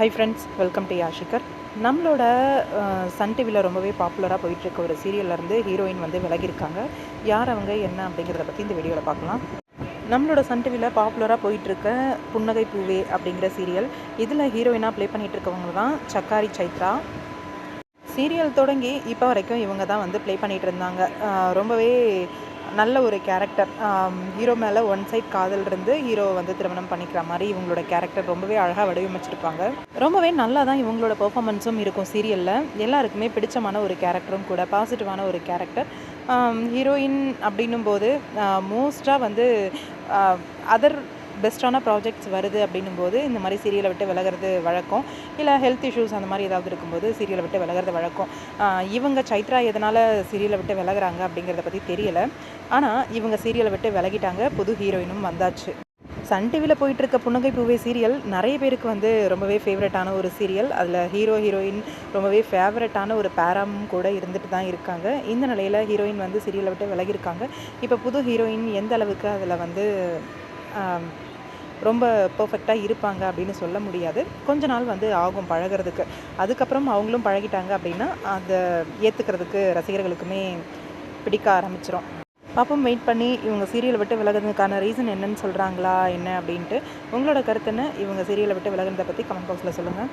High friends welcome to யாஷிகர் நம்மளோட Sun டிவியில் ரொம்பவே பாப்புலராக போயிட்டுருக்க ஒரு சீரியல்லேருந்து ஹீரோயின் வந்து விலகியிருக்காங்க. யார் அவங்க என்ன அப்படிங்கிறத பற்றி இந்த வீடியோவில் பார்க்கலாம். நம்மளோட சன் டிவியில் பாப்புலராக போயிட்டுருக்க புன்னகை பூவே அப்படிங்கிற சீரியல் இதில் ஹீரோயினாக ப்ளே பண்ணிகிட்டு இருக்கவங்க தான் சக்காரி சைத்ரா. சீரியல் தொடங்கி இப்போ வரைக்கும் இவங்க தான் வந்து ப்ளே பண்ணிகிட்டு இருந்தாங்க ரொம்பவே நல்ல ஒரு கேரக்டர் ஹீரோ மேலே ஒன் சைட் காதல் இருந்து ஹீரோவை வந்து திருமணம் பண்ணிக்கிற மாதிரி இவங்களோட கேரக்டர் ரொம்பவே அழகாக வடிவமைச்சிருப்பாங்க. ரொம்பவே நல்லா தான் இவங்களோட பெர்ஃபார்மன்ஸும் இருக்கும் சீரியலில் எல்லாருக்குமே பிடிச்சமான ஒரு கேரக்டரும் கூட பாசிட்டிவான ஒரு கேரக்டர் ஹீரோயின் அப்படின்னும் போது மோஸ்ட்டாக வந்து அதர் பெஸ்ட்டான ப்ராஜெக்ட்ஸ் வருது அப்படின்னும் போது இந்த மாதிரி சீரியலை விட்டு விலகிறது வழக்கம். இல்லை ஹெல்த் இஷ்யூஸ் அந்த மாதிரி ஏதாவது இருக்கும்போது சீரியலை விட்டு விலகிறது வழக்கம். இவங்க சைத்ரா எதனால் சீரியலை விட்டு விலகுறாங்க அப்படிங்கிறத பற்றி தெரியல. ஆனால் இவங்க சீரியலை விட்டு விலகிட்டாங்க புது ஹீரோயினும் வந்தாச்சு. சன் டிவியில் போயிட்டுருக்க புன்னகை பூவே சீரியல் நிறைய பேருக்கு வந்து ரொம்பவே ஃபேவரட்டான ஒரு சீரியல் அதில் ஹீரோ ஹீரோயின் ரொம்பவே ஃபேவரட்டான ஒரு பேராமும் கூட இருந்துட்டு தான் இருக்காங்க. இந்த நிலையில் ஹீரோயின் வந்து சீரியலை விட்டு விலகியிருக்காங்க. இப்போ புது ஹீரோயின் எந்த அளவுக்கு அதில் வந்து ரொம்ப பர்ஃபெக்டாக இருப்பாங்க அப்படின்னு சொல்ல முடியாது. கொஞ்ச நாள் வந்து ஆகும் பழகிறதுக்கு. அதுக்கப்புறம் அவங்களும் பழகிட்டாங்க அப்படின்னா அதை ஏற்றுக்கிறதுக்கு ரசிகர்களுக்குமே பிடிக்க ஆரம்பிச்சிடும் பாப்போம் வெயிட் பண்ணி இவங்க சீரியலை விட்டு விலகுறதுக்கான ரீசன் என்னன்னு சொல்கிறாங்களா என்ன அப்படின்ட்டு உங்களோட கருத்துன்னு இவங்க சீரியலை விட்டு விலகிறத பற்றி கமெண்ட் பாக்ஸில் சொல்லுங்கள்